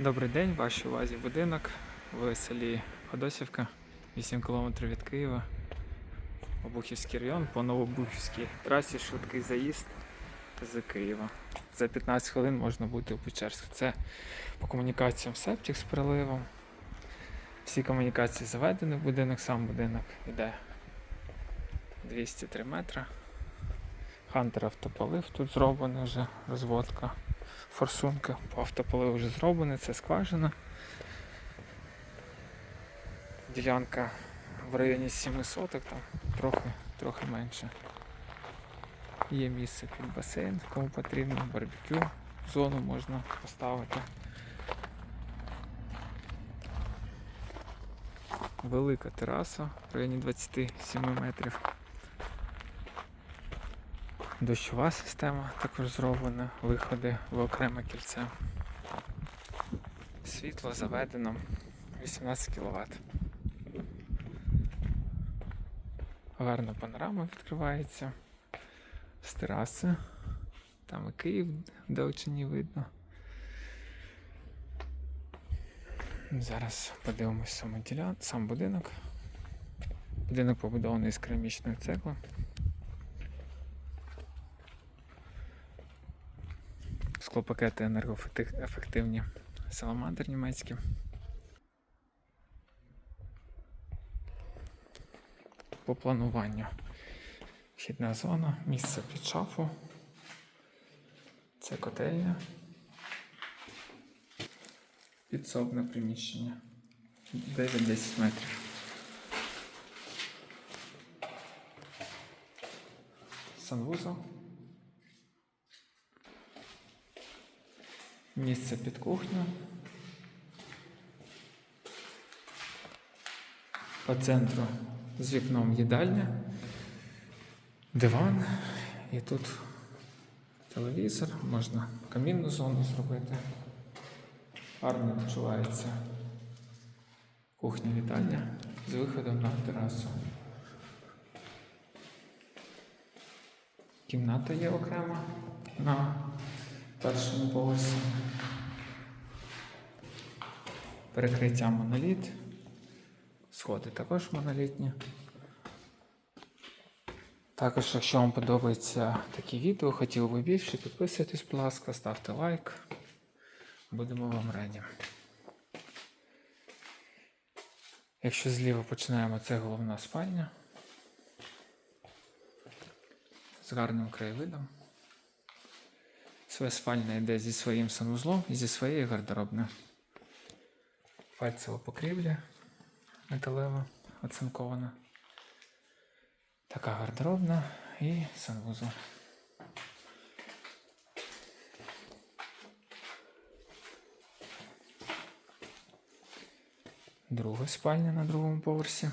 Добрий день, в вашій увазі будинок в селі Ходосівка, 8 км від Києва, Обухівський район по Новобухівській трасі швидкий заїзд з Києва. За 15 хвилин можна бути у Печерську. Це по комунікаціям септик з приливом. Всі комунікації заведені в будинок, сам будинок йде 203 метри. Хантер автополив тут зроблений вже розводка форсунки по автополиву вже зроблені, це скважина. Ділянка в районі 7 соток, там трохи, трохи менше. Є місце під басейн, кому потрібно, барбекю, зону можна поставити. Велика тераса в районі 27 метрів. Дощова система також зроблена, виходи в окреме кільце. Світло заведено 18 кВт. Гарна панорама відкривається з тераси. Там і Київ до вдалечині видно. Зараз подивимось сам будинок. Будинок побудований з керамічної цегли. Склопакети енергоефективні. Саламандр німецький. По плануванню. Вхідна зона, місце під шафу. Це котельня. Підсобне приміщення. 9-10 метрів. Санвузол. Місце під кухню. По центру з вікном їдальня, диван і тут телевізор, можна камінну зону зробити. Гарно відчувається кухня вітальня з виходом на терасу. Кімната є окрема на першому поверсі. Перекриття моноліт. Сходи також монолітні. Також, якщо вам подобається такі відео, хотіли би більше, підписуйтесь, будь ласка, ставте лайк. Будемо вам раді. Якщо зліва починаємо, це головна спальня. З гарним краєвидом. Своя спальня йде зі своїм санвузлом і зі своєю гардеробною. Фальцева покрівля металева, оцинкована. Така гардеробна і санвузол. Друга спальня на другому поверсі.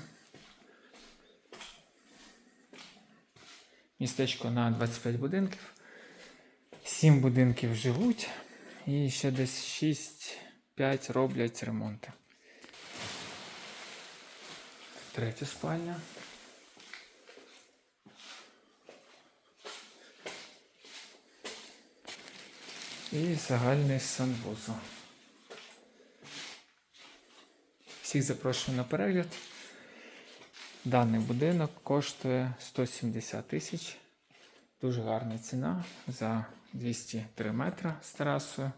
Містечко на 25 будинків. 7 будинків живуть і ще десь 6-5 роблять ремонти. Третя спальня. І загальний санвузол. Всіх запрошую на перегляд. Даний будинок коштує 170 тисяч. Дуже гарна ціна за 203 метри з терасою.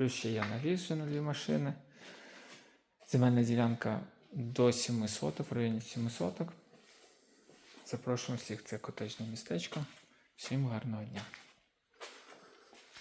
Плюс ще я навіс на дві машини. Земельна ділянка до 7 соток, в районі 7 соток. Запрошуємо всіх, це котечне містечко. Всім гарного дня!